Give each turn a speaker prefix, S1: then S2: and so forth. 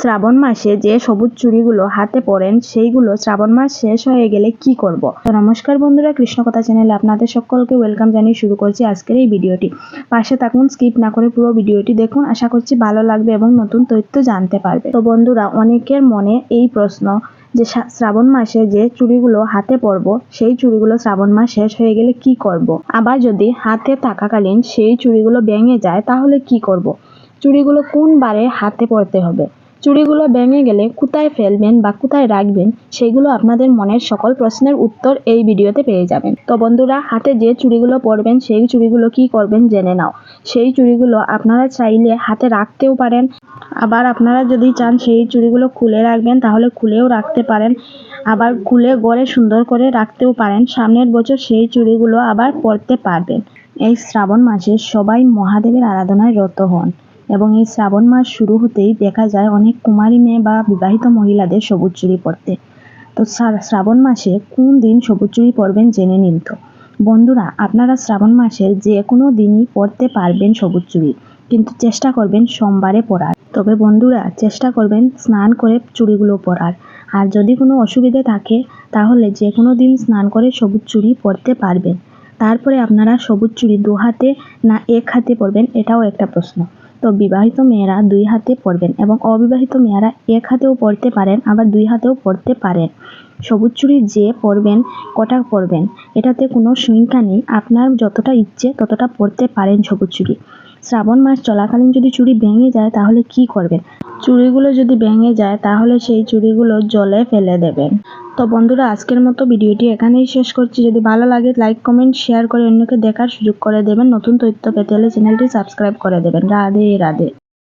S1: শ্রাবণ মাসে যে সবুজ চুড়িগুলো হাতে পরেন, সেইগুলো শ্রাবণ মাস শেষ হয়ে গেলে কি করব? তো নমস্কার বন্ধুরা, কৃষ্ণকথা চ্যানেলে আপনাদের সকলকে ওয়েলকাম জানিয়ে শুরু করছি আজকের এই ভিডিওটি। পাশে থাকুন, স্কিপ না করে পুরো ভিডিওটি দেখুন। আশা করছি ভালো লাগবে এবং নতুন তথ্য জানতে পারবে। তো বন্ধুরা, অনেকের মনে এই প্রশ্ন যে শ্রাবণ মাসে যে চুড়িগুলো হাতে পরবো, সেই চুড়িগুলো শ্রাবণ মাস শেষ হয়ে গেলে কি করব। আবার যদি হাতে থাকাকালীন সেই চুড়িগুলো ভেঙে যায়, তাহলে কি করব। চুড়িগুলো কোন বারে হাতে পরতে হবে? চুড়িগুলো ভেঙে গেলে কোথায় ফেলবেন বা কোথায় রাখবেন সেগুলো আপনাদের মনের সকল প্রশ্নের উত্তর এই ভিডিওতে পেয়ে যাবেন। তো বন্ধুরা, হাতে যে চুড়িগুলো পরবেন, সেই চুড়িগুলো কি করবেন জেনে নাও। সেই চুড়িগুলো আপনারা চাইলে হাতে রাখতেও পারেন। আবার আপনারা যদি চান সেই চুড়িগুলো খুলে রাখবেন, তাহলে খুলেও রাখতে পারেন। আবার খুলে গড়ে সুন্দর করে রাখতেও পারেন। সামনের বছর সেই চুড়িগুলো আবার পরতে পারবেন। এই শ্রাবণ মাসে সবাই মহাদেবের আরাধনায় রত হন। এবং এই শ্রাবণ মাস শুরু হতেই দেখা যায় অনেক কুমারী মেয়ে বা বিবাহিত মহিলাদের সবুজ চুরি পরতে। তো শ্রা- শ্রাবণ মাসে কোন দিন সবুজ চুরি পরবেন জেনে নিন তো। বন্ধুরা, আপনারা শ্রাবণ মাসের যে কোনো দিনই পরতে পারবেন সবুজ চুরি কিন্তু চেষ্টা করবেন সোমবারে পরার। তবে বন্ধুরা, চেষ্টা করবেন স্নান করে চুড়িগুলো পরার। আর যদি কোনো অসুবিধে থাকে, তাহলে যে কোনো দিন স্নান করে সবুজ চুড়ি পরতে পারবেন। তারপরে আপনারা সবুজ চুড়ি দু হাতে না এক হাতে পরবেন, এটাও একটা প্রশ্ন। তো বিবাহিত মেয়েরা দুই হাতে পরবেন এবং অবিবাহিত মেয়েরা এক হাতেও পরতে পারেন, আবার দুই হাতেও পরতে পারেন। সবুজ চুড়ি যে পরবেন, কটা পরবেন, এটাতে কোনো সংখ্যা নেই। আপনার যতটা ইচ্ছে ততটা পরতে পারেন সবুজ চুড়ি। শ্রাবণ মাস চলাকালীন যদি চুড়ি ভেঙে যায়, তাহলে কি করবেন? চুড়িগুলো যদি ভেঙে যায়, তাহলে সেই চুড়িগুলো জলে ফেলে দেবেন। তো বন্ধুরা, আজকের মতো ভিডিওটি এখানেই শেষ করছি। যদি ভালো লাগে লাইক কমেন্ট শেয়ার করে অন্যকে দেখার সুযোগ করে দেবেন। নতুন তথ্য পেতে হলে চ্যানেলটি সাবস্ক্রাইব করে দেবেন। রাধে রাধে।